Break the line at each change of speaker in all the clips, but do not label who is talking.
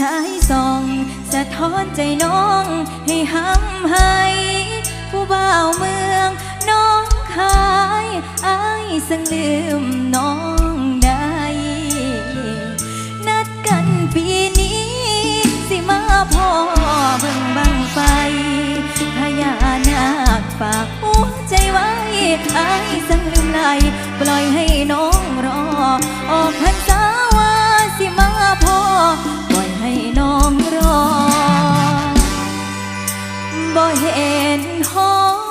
ชายส่องสะท้อนใจน้องให้ห้ำให้ ผู้บ่าวเมืองน้องคายอายสังลืมน้องได้ นัดกันปีนี้สิมาพ่อเบิ่งบังไฟพญานาคฝากหัวใจไว้อายสังลืมไหลปล่อยให้น้องรอ ออกพรรษาว่าสิมาพ่อ ให้น้องรอบ่เห็นห้อง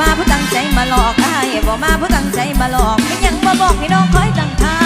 มาผู้ตั้งใจมาหลอกอายบ่มาผู้ตั้งใจมาหลอกไม่ยังมาบอกให้น้องคอยตั้งท่า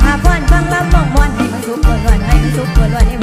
ใหาพร
ฟัง
ลำมองมวนให้มันสุกล้วนให้มันสุกล้วนให้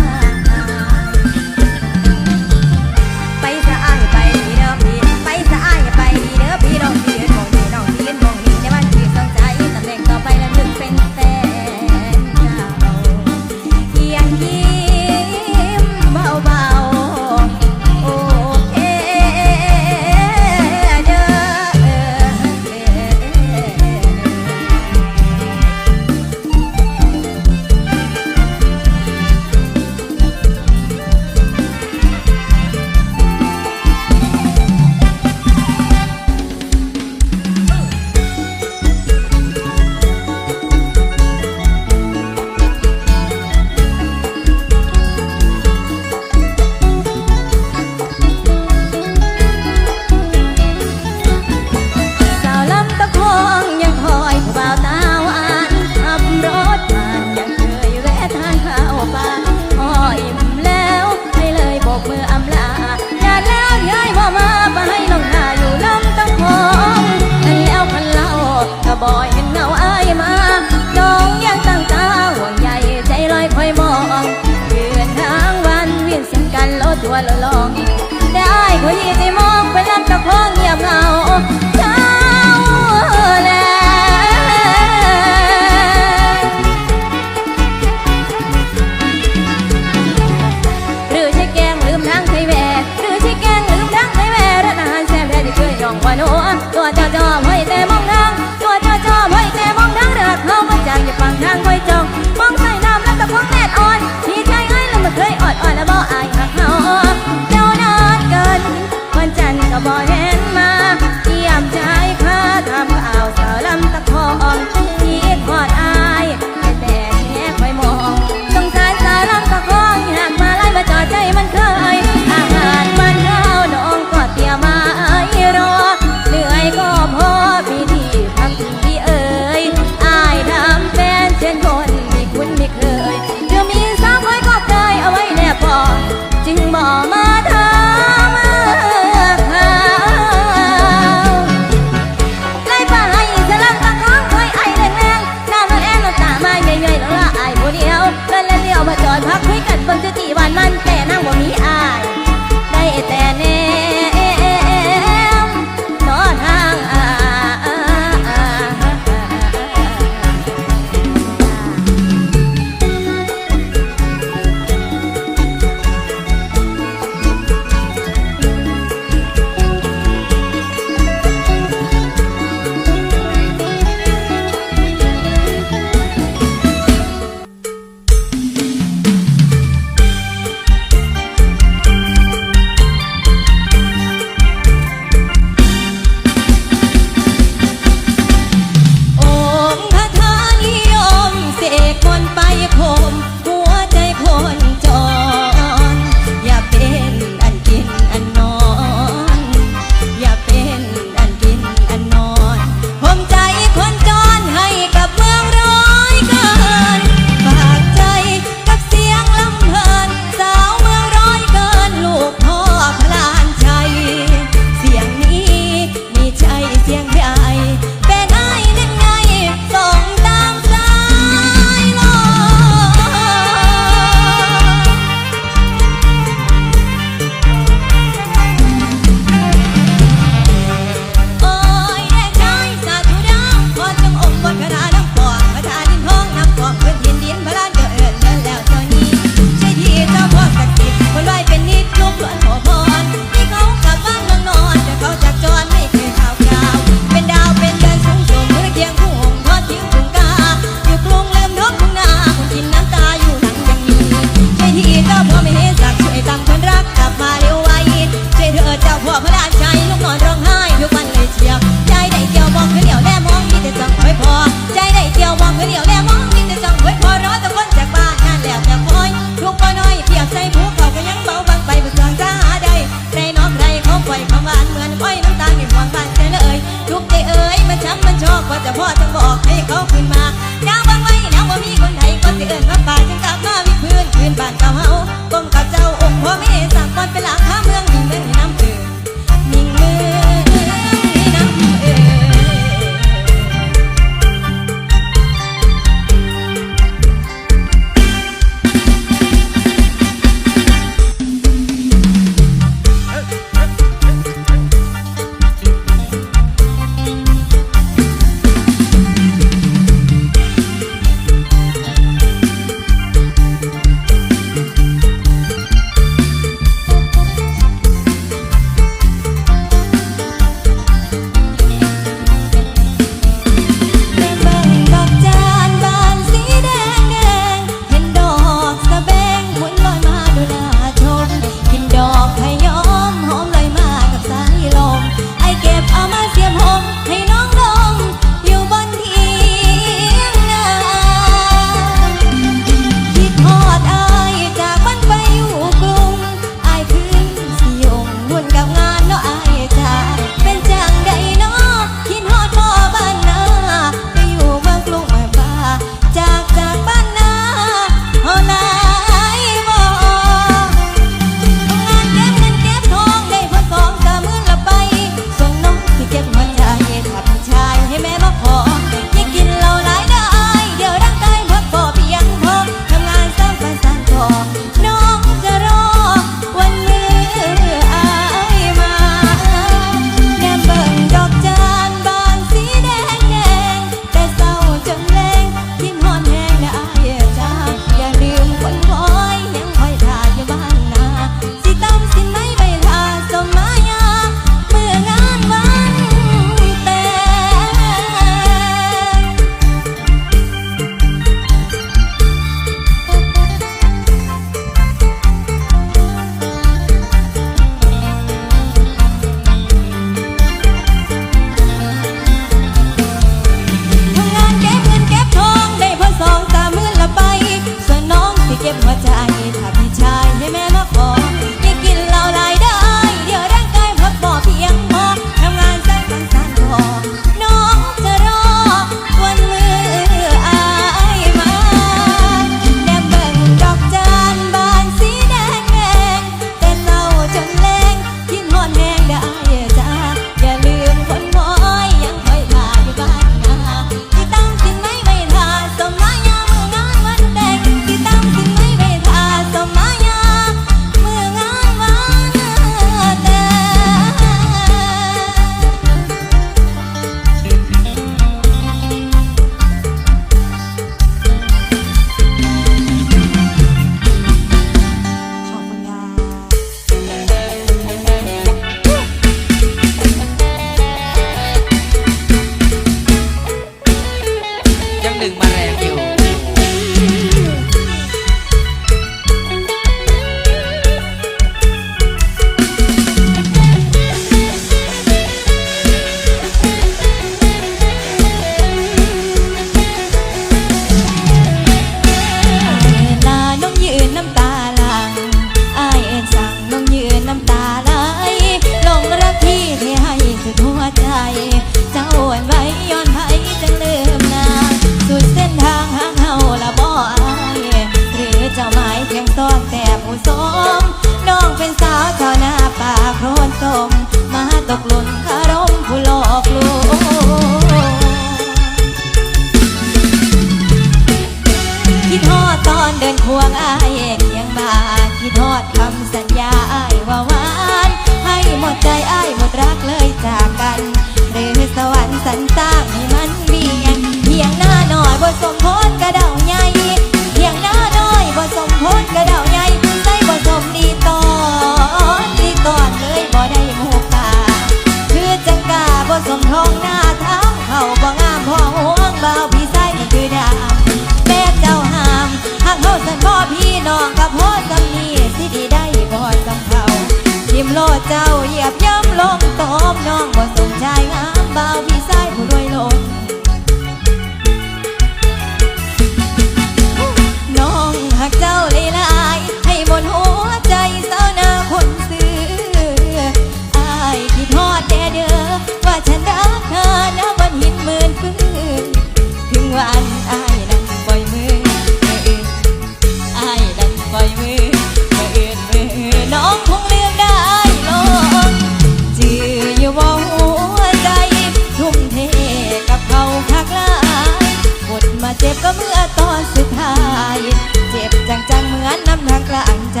กลางใจ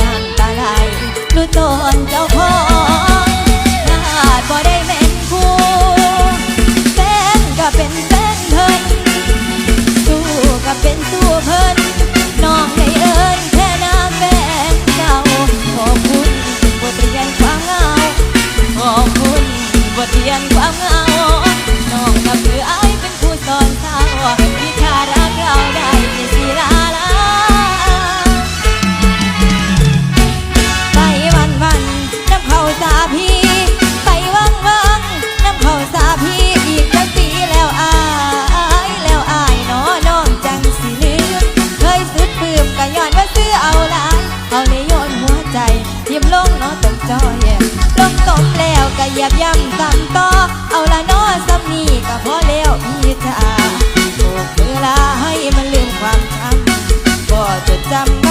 น้ำตาไหลรู้ตอนเจ้า พอแล้วพี่ตาบอกเวลาให้มันลืมความช้ำก็จะจำ